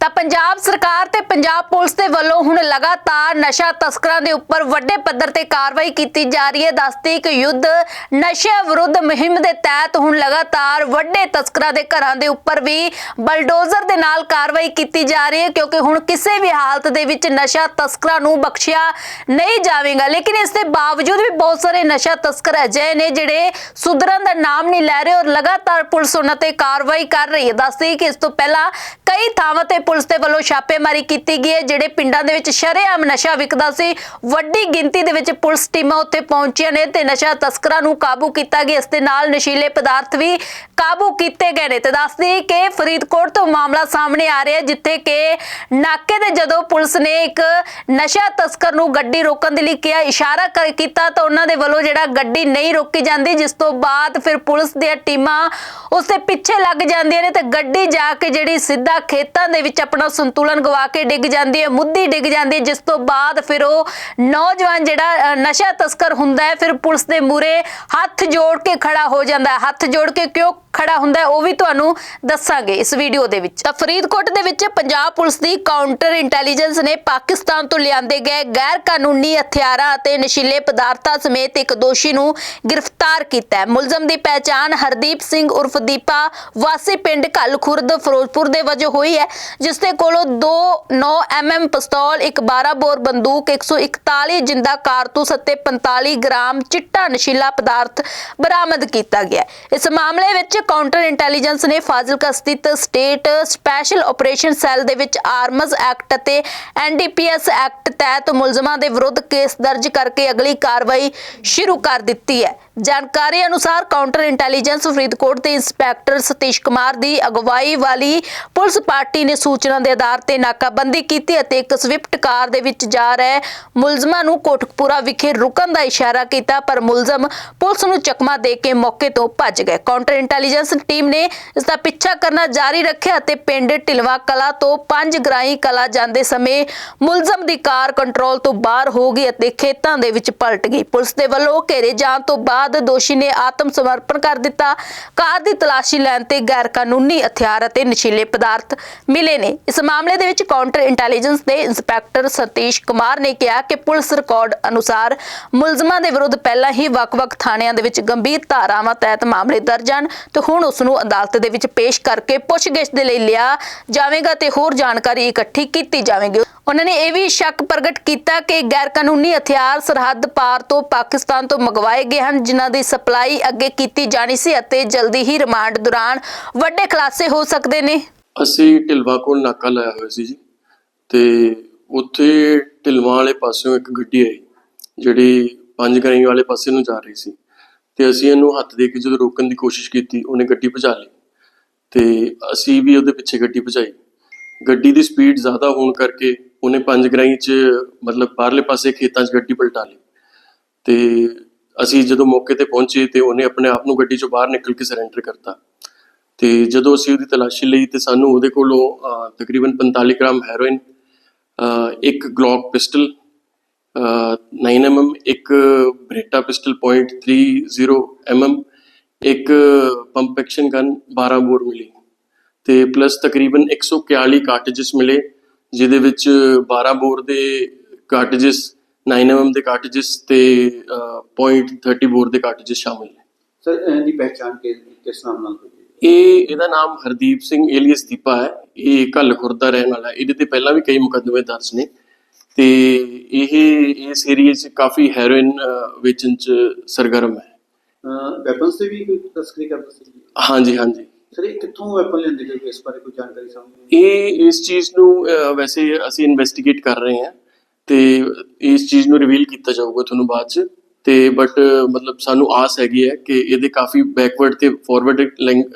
ਤਾਂ ਪੰਜਾਬ ਸਰਕਾਰ ਤੇ ਪੰਜਾਬ ਪੁਲਿਸ ਦੇ ਵੱਲੋਂ ਹੁਣ ਲਗਾਤਾਰ ਨਸ਼ਾ ਤਸਕਰਾਂ ਦੇ ਉੱਪਰ ਵੱਡੇ ਪੱਧਰ ਤੇ ਕਾਰਵਾਈ ਕੀਤੀ ਜਾ ਰਹੀ ਹੈ। ਦੱਸਦੀ ਕਿ ਯੁੱਧ ਨਸ਼ਾ ਵਿਰੁੱਧ ਮੁਹਿੰਮ ਦੇ ਤਹਿਤ ਹੁਣ ਲਗਾਤਾਰ ਵੱਡੇ ਤਸਕਰਾਂ ਦੇ ਘਰਾਂ ਦੇ ਉੱਪਰ ਵੀ ਬਲਡੋਜ਼ਰ ਦੇ ਨਾਲ ਕਾਰਵਾਈ ਕੀਤੀ ਜਾ ਰਹੀ ਹੈ, ਕਿਉਂਕਿ ਹੁਣ ਕਿਸੇ ਵੀ ਹਾਲਤ ਦੇ ਵਿੱਚ ਨਸ਼ਾ ਤਸਕਰਾਂ ਨੂੰ ਬਖਸ਼ਿਆ ਨਹੀਂ ਜਾਵੇਗਾ। ਲੇਕਿਨ ਇਸ ਦੇ ਬਾਵਜੂਦ ਵੀ ਬਹੁਤ ਸਾਰੇ ਨਸ਼ਾ ਤਸਕਰ ਅਜਿਹੇ ਨੇ ਜਿਹੜੇ ਸੁਧਰਨ ਦਾ ਨਾਮ ਨਹੀਂ ਲੈ ਰਹੇ ਔਰ ਲਗਾਤਾਰ ਪੁਲਿਸ ਉਹਨਾਂ ਤੇ ਕਾਰਵਾਈ ਕਰ ਰਹੀ ਹੈ। ਦੱਸਦੀ ਕਿ ਇਸ ਤੋਂ ਪਹਿਲਾਂ ਕਈ ਥਾਵਾਂ ਤੇ ਪੁਲਿਸ ਦੇ ਵੱਲੋਂ ਛਾਪੇਮਾਰੀ ਕੀਤੀ ਗਈ ਹੈ, ਜਿਹੜੇ ਪਿੰਡਾਂ ਦੇ ਵਿੱਚ ਸ਼ਰੇਆਮ ਨਸ਼ਾ ਵਿਕਦਾ ਸੀ। ਵੱਡੀ ਗਿਣਤੀ ਦੇ ਵਿੱਚ ਪੁਲਿਸ ਟੀਮਾਂ ਉੱਥੇ ਪਹੁੰਚੀਆਂ ਨੇ ਤੇ ਨਸ਼ਾ ਤਸਕਰਾਂ ਨੂੰ ਕਾਬੂ ਕੀਤਾ ਗਿਆ। ਇਸ ਦੇ ਨਾਲ ਨਸ਼ੀਲੇ ਪਦਾਰਥ ਵੀ ਕਾਬੂ ਕੀਤੇ ਗਏ ਨੇ। ਤੇ ਦੱਸਦੀ ਕਿ ਫਰੀਦਕੋਟ ਤੋਂ ਮਾਮਲਾ ਸਾਹਮਣੇ ਆ ਰਿਹਾ ਜਿੱਥੇ ਕਿ ਨਾਕੇ ਤੇ ਜਦੋਂ ਪੁਲਿਸ ਨੇ ਇੱਕ ਨਸ਼ਾ ਤਸਕਰ ਨੂੰ ਗੱਡੀ ਰੋਕਣ ਦੇ ਲਈ ਕਿਹਾ, ਇਸ਼ਾਰਾ ਕੀਤਾ, ਤਾਂ ਉਹਨਾਂ ਦੇ ਵੱਲੋਂ ਜਿਹੜਾ ਗੱਡੀ ਨਹੀਂ ਰੋਕੀ ਜਾਂਦੀ, ਜਿਸ ਤੋਂ ਬਾਅਦ ਫਿਰ ਪੁਲਿਸ ਦੀਆਂ ਟੀਮਾਂ ਉਸ ਦੇ ਪਿੱਛੇ ਲੱਗ ਜਾਂਦੀਆਂ ਨੇ ਤੇ ਗੱਡੀ ਜਾ ਕੇ ਜਿਹੜੀ ਸਿੱਧਾ ਖੇਤਾਂ ਦੇ ਵਿੱਚ ਆਪਣਾ ਸੰਤੁਲਨ ਗਵਾ ਕੇ ਡਿੱਗ ਜਾਂਦੀ ਹੈ, ਮੁੱਦੀ ਡਿੱਗ ਜਾਂਦੀ ਹੈ, ਜਿਸ ਤੋਂ ਬਾਅਦ ਫਿਰ ਉਹ ਨੌਜਵਾਨ ਜਿਹੜਾ ਨਸ਼ਾ ਤਸਕਰ ਹੁੰਦਾ ਹੈ, ਫਿਰ ਪੁਲਿਸ ਦੇ ਮੂਰੇ ਹੱਥ ਜੋੜ ਕੇ ਖੜਾ ਹੋ ਜਾਂਦਾ ਹੈ। ਹੱਥ ਜੋੜ ਕੇ ਕਿਉਂ ਖੜਾ ਹੁੰਦਾ ਹੈ, ਉਹ ਵੀ ਤੁਹਾਨੂੰ ਦੱਸਾਂਗੇ ਇਸ ਵੀਡੀਓ ਦੇ ਵਿੱਚ। ਤਾਂ ਫਰੀਦਕੋਟ ਦੇ ਵਿੱਚ ਪੰਜਾਬ ਪੁਲਿਸ ਦੀ ਕਾਊਂਟਰ ਇੰਟੈਲੀਜੈਂਸ ਨੇ ਪਾਕਿਸਤਾਨ ਤੋਂ ਲਿਆਂਦੇ ਗਏ ਗੈਰ ਕਾਨੂੰਨੀ ਹਥਿਆਰਾਂ ਅਤੇ ਨਸ਼ੀਲੇ ਪਦਾਰਥਾਂ ਸਮੇਤ ਇੱਕ ਦੋਸ਼ੀ ਨੂੰ ਗ੍ਰਿਫਤਾਰ ਕੀਤਾ ਹੈ। ਮੁਲਜ਼ਮ ਦੀ ਪਹਿਚਾਣ ਹਰਦੀਪ ਸਿੰਘ ਉਰਫ ਦੀਪਾ ਵਾਸੀ ਪਿੰਡ ਕੱਲ ਖੁਰਦ, ਫਿਰੋਜ਼ਪੁਰ ਦੇ ਵਜੋਂ ਹੋਈ ਹੈ, ਜਿਸ ਦੇ ਕੋਲੋਂ 2 9 ਐਮਐਮ ਪਿਸਤੌਲ, ਇੱਕ 12 ਬੋਰ ਬੰਦੂਕ 141 ਜਿੰਦਾ ਕਾਰਤੂਸ ਅਤੇ 45 ਗ੍ਰਾਮ ਚਿੱਟਾ ਨਸ਼ੀਲਾ ਪਦਾਰਥ ਬਰਾਮਦ ਕੀਤਾ ਗਿਆ ਇਸ ਮਾਮਲੇ ਵਿੱਚ ਕਾਊਂਟਰ ਇੰਟੈਲੀਜੈਂਸ ਨੇ ਫਾਜ਼ਿਲਕਾ ਸਥਿਤ ਸਟੇਟ ਸਪੈਸ਼ਲ ਆਪਰੇਸ਼ਨ ਸੈੱਲ ਦੇ ਵਿੱਚ ਆਰਮਜ਼ ਐਕਟ ਅਤੇ ਐਨਡੀਪੀਐਸ ਐਕਟ ਤਹਿਤ ਮੁਲਜ਼ਮਾਂ ਦੇ ਵਿਰੁੱਧ ਕੇਸ ਦਰਜ ਕਰਕੇ ਅਗਲੀ ਕਾਰਵਾਈ ਸ਼ੁਰੂ ਕਰ ਦਿੱਤੀ ਹੈ। ਜਾਣਕਾਰੀ ਅਨੁਸਾਰ ਕਾਊਂਟਰ ਇੰਟੈਲੀਜੈਂਸ ਫਰੀਦਕੋਟ ਦੇ ਇੰਸਪੈਕਟਰ ਸਤੀਸ਼ ਕੁਮਾਰ ਦੀ ਅਗਵਾਈ ਵਾਲੀ ਪੁਲਿਸ ਪਾਰਟੀ ਨੇ ਸੂਚਨਾ ਦੇ ਆਧਾਰ ਤੇ ਨਾਕਾਬੰਦੀ ਕੀਤੀ ਅਤੇ ਇੱਕ ਸਵਿਫਟ ਕਾਰ ਦੇ ਵਿੱਚ ਜਾ ਰਹੇ ਮੁਲਜ਼ਮਾਂ ਨੂੰ ਕੋਟਕਪੂਰਾ ਵਿਖੇ ਰੁਕਣ ਦਾ ਇਸ਼ਾਰਾ ਕੀਤਾ, ਪਰ ਮੁਲਜ਼ਮ ਪੁਲਿਸ ਨੂੰ ਚਕਮਾ ਦੇ ਕੇ ਮੌਕੇ ਤੋਂ ਭੱਜ ਗਏ। ਕਾਊਂਟਰ ਇੰਟੈਲੀਜੈਂਸ ਟੀਮ ਨੇ ਇਸ ਦਾ ਪਿੱਛਾ ਕਰਨਾ ਜਾਰੀ ਰੱਖਿਆ ਅਤੇ ਪਿੰਡ ਢਿਲਵਾ ਕਲਾ ਤੋਂ ਪੰਜ ਗਰਾਈ ਕਲਾ ਜਾਂਦੇ ਸਮੇਂ ਮੁਲਜ਼ਮ ਦੀ ਕਾਰ ਕੰਟਰੋਲ ਤੋਂ ਬਾਹਰ ਹੋ ਗਈ ਅਤੇ ਖੇਤਾਂ ਦੇ ਵਿੱਚ ਪਲਟ ਗਈ। ਪੁਲਿਸ ਦੇ ਵੱਲੋਂ ਘੇਰੇ ਜਾਣ ਤੋਂ ਬਾਅਦ ਦੋਸ਼ੀ ਨੇ ਆਤਮ ਸਮਰਪਣ ਕਰ ਦਿੱਤਾ। ਕਾਰ ਦੀ ਤਲਾਸ਼ੀ ਲੈਣ ਤੇ ਗੈਰ ਕਾਨੂੰਨੀ ਹਥਿਆਰ ਅਤੇ ਨਸ਼ੀਲੇ ਪਦਾਰਥ ਮਿਲੇ ਨੇ। ਇਸ ਮਾਮਲੇ ਦੇ ਵਿੱਚ ਕਾਊਂਟਰ ਇੰਟੈਲੀਜੈਂਸ ਦੇ ਇੰਸਪੈਕਟਰ ਸਤੀਸ਼ ਕੁਮਾਰ ਨੇ ਕਿਹਾ ਕਿ ਪੁਲਿਸ ਰਿਕਾਰਡ ਅਨੁਸਾਰ ਮੁਲਜ਼ਮਾਂ ਦੇ ਵਿਰੁੱਧ ਪਹਿਲਾਂ ਹੀ ਵੱਖ-ਵੱਖ ਥਾਣਿਆਂ ਦੇ ਵਿੱਚ ਗੰਭੀਰ ਧਾਰਾਵਾਂ ਤਹਿਤ ਮਾਮਲੇ ਦਰਜ ਹਨ ਤੇ ਹੁਣ ਉਸ ਨੂੰ ਅਦਾਲਤ ਦੇ ਵਿੱਚ ਪੇਸ਼ ਕਰਕੇ ਪੁੱਛਗਿੱਛ ਦੇ ਲਈ ਲਿਆ ਜਾਵੇਗਾ ਤੇ ਹੋਰ ਜਾਣਕਾਰੀ ਇਕੱਠੀ ਕੀਤੀ ਜਾਵੇਗੀ। ਉਹਨਾਂ ਨੇ ਇਹ ਵੀ ਸ਼ੱਕ ਪ੍ਰਗਟ ਕੀਤਾ ਕਿ ਗੈਰ ਕਾਨੂੰਨੀ ਹਥਿਆਰ ਸਰਹੱਦ ਪਾਰ ਤੋਂ ਪਾਕਿਸਤਾਨ ਤੋਂ ਮੰਗਵਾਏ ਗਏ ਹਨ, ਜਿਨ੍ਹਾਂ ਦੀ ਸਪਲਾਈ ਅੱਗੇ ਕੀਤੀ ਜਾਣੀ ਸੀ ਅਤੇ ਜਲਦੀ ਹੀ ਰਿਮਾਂਡ ਦੌਰਾਨ ਵੱਡੇ ਖੁਲਾਸੇ ਹੋ ਸਕਦੇ ਨੇ। ਅਸੀਂ ਢਿਲਵਾ ਕੋਲ ਨਾਕਾ ਲਾਇਆ ਹੋਇਆ ਸੀ ਜੀ ਤੇ ਉੱਥੇ ਢਿਲਵਾ ਵਾਲੇ ਪਾਸਿਓਂ ਇੱਕ ਗੱਡੀ ਆਈ, ਜਿਹੜੀ ਪੰਜ ਗਰਾਈ ਵਾਲੇ ਪਾਸੇ ਨੂੰ ਜਾ ਰਹੀ ਸੀ ਤੇ ਅਸੀਂ ਇਹਨੂੰ ਹੱਥ ਦੇ ਕੇ ਜਦੋਂ ਰੋਕਣ ਦੀ ਕੋਸ਼ਿਸ਼ ਕੀਤੀ, ਉਹਨੇ ਗੱਡੀ ਭਜਾ ਲਈ ਤੇ ਅਸੀਂ ਵੀ ਉਹਦੇ ਪਿੱਛੇ ਗੱਡੀ ਭਜਾਈ। ਗੱਡੀ ਦੀ ਸਪੀਡ ਜ਼ਿਆਦਾ ਹੋਣ ਕਰਕੇ ਉਹਨੇ ਪੰਜ ਗਰਾਈ 'ਚ, ਮਤਲਬ ਬਾਹਰਲੇ ਪਾਸੇ ਖੇਤਾਂ 'ਚ ਗੱਡੀ ਪਲਟਾ ਲਈ। ਤੇ ਅਸੀਂ ਜਦੋਂ ਮੌਕੇ ਤੇ ਪਹੁੰਚੇ ਤੇ ਉਹਨੇ ਆਪਣੇ ਆਪ ਨੂੰ ਗੱਡੀ 'ਚੋਂ ਬਾਹਰ ਨਿਕਲ ਕੇ ਸਰੈਂਡਰ ਕਰਤਾ। ਤੇ ਜਦੋਂ ਅਸੀਂ ਉਹਦੀ ਤਲਾਸ਼ੀ ਲਈ ਤੇ ਸਾਨੂੰ ਉਹਦੇ ਕੋਲੋਂ ਤਕਰੀਬਨ 45 ਗ੍ਰਾਮ ਹੈਰੋਇਨ ਇੱਕ ਗਲੌਕ ਪਿਸਟਲ 9mm ਇੱਕ ਬ੍ਰੇਟਾ ਪਿਸਟਲ .30 mm ਇੱਕ ਪੰਪ ਐਕਸ਼ਨ ਗਨ 12 ਬੋਰ ਮਿਲੀ। ਤੇ ਪਲੱਸ ਤਕਰੀਬਨ 141 ਕਾਰਟ੍ਰਿਜਸ ਮਿਲੇ। ਜਿਹਦੇ ਵਿੱਚ 12 ਬੋਰ ਦੇ ਕਾਰਟ੍ਰਿਜਸ 9mm ਦੇ ਕਾਰਟ੍ਰਿਜਸ ਤੇ ਅਹ, .30 ਬੋਰ ਦੇ ਕਾਰਟ੍ਰਿਜਸ ਸ਼ਾਮਿਲ ਨੇ। ਸਰ ਇਹਦੀ ਪਹਿਚਾਣ ਕਿ ਕਿਸ ਨਾਮ ਨਾਲ ਹੋਈ? ਇਹ ਇਹਦਾ ਨਾਮ ਹਰਦੀਪ ਸਿੰਘ ਏਲੀਅਸ ਦੀਪਾ ਹੈ। ਇਹ ਕੱਲ ਖੁਰਦਾ ਰਹਿਣ ਵਾਲਾ। ਇਹਦੇ ਤੇ ਪਹਿਲਾਂ ਵੀ ਕਈ ਮੁਕੱਦਮੇ ਦਰਜ ਨੇ। ਤੇ ਇਹ ਇਸ ਏਰੀਏ 'ਚ ਕਾਫੀ ਹੈਰੋਇਨ ਵੇਚਣ 'ਚ ਸਰਗਰਮ ਹੈ। ਵੈਪਨਸ ਤੇ ਵੀ ਕੋਈ ਤਸਕਰੀ ਕਰਦਾ ਸੀ? ਹਾਂਜੀ ਹਾਂਜੀ। ਸਰ ਇਹ ਕਿੱਥੋਂ ਵੈਪਨ ਲੈਂਦੇ ਗਏ ਇਸ ਬਾਰੇ ਕੋਈ ਜਾਣਕਾਰੀ ਸਾਹਮਣੇ ਇਹ ਇਸ ਚੀਜ਼ ਨੂੰ ਅਹ, ਵੈਸੇ ਅਸੀਂ ਇਨਵੈਸਟੀਗੇਟ ਕਰ ਰਹੇ ਹਾਂ ਤੇ ਇਸ ਚੀਜ਼ ਨੂੰ ਰਿਵੀਲ ਕੀਤਾ ਜਾਊਗਾ ਤੁਹਾਨੂੰ ਬਾਅਦ 'ਚ ਤੇ ਬਟ ਮਤਲਬ ਸਾਨੂੰ ਆਸ ਹੈਗੀ ਹੈ ਕਿ ਇਹਦੇ ਕਾਫੀ ਬੈਕਵਰਡ ਤੇ ਫਾਰਵਰਡ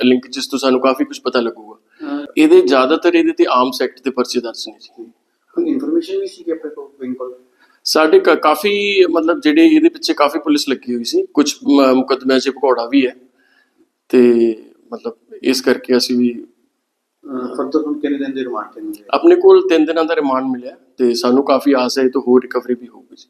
ਲਿੰਕੇजेस ਤੋਂ ਸਾਨੂੰ ਕਾਫੀ ਕੁਝ ਪਤਾ ਲੱਗੂਗਾ। ਇਹਦੇ ਜ਼ਿਆਦਾਤਰ ਇਹਦੇ ਤੇ ਆਰਮਸ ਐਕਟ ਦੇ ਪਰਚੇ ਦਰਜ ਨੇ ਜੀ। ਕੋਈ ਇਨਫੋਰਮੇਸ਼ਨ ਵੀ ਸੀ ਕਿ ਆਪਣੇ ਕੋਲ ਵਿੰਗ ਕੋਲ? ਸਾਡੇ ਕ- ਕਾਫੀ ਮਤਲਬ ਜਿਹੜੇ ਇਹਦੇ ਪਿੱਛੇ ਕਾਫੀ ਪੁਲਿਸ ਲੱਗੀ ਹੋਈ ਸੀ। ਕੁਝ ਮੁਕੱਦਮਿਆਂ 'ਚ ਭਗੌੜਾ ਵੀ ਹੈ ਤੇ ਮਤਲਬ ਇਸ ਕਰਕੇ ਅਸੀਂ ਵੀ ਫਰਦਰ ਹੁਣ ਕਿੰਨੇ ਦਿਨ ਦੇ ਰਿਮਾਂਡ ਤੇ ਆਪਣੇ ਕੋਲ 3 ਦਿਨਾਂ ਦਾ ਰਿਮਾਂਡ ਮਿਲਿਆ ਤੇ ਸਾਨੂੰ ਕਾਫੀ ਆਸ ਹੈ ਇਹ ਤੋਂ ਹੋਰ ਰਿਕਵਰੀ ਵੀ ਹੋਊਗੀ ਜੀ।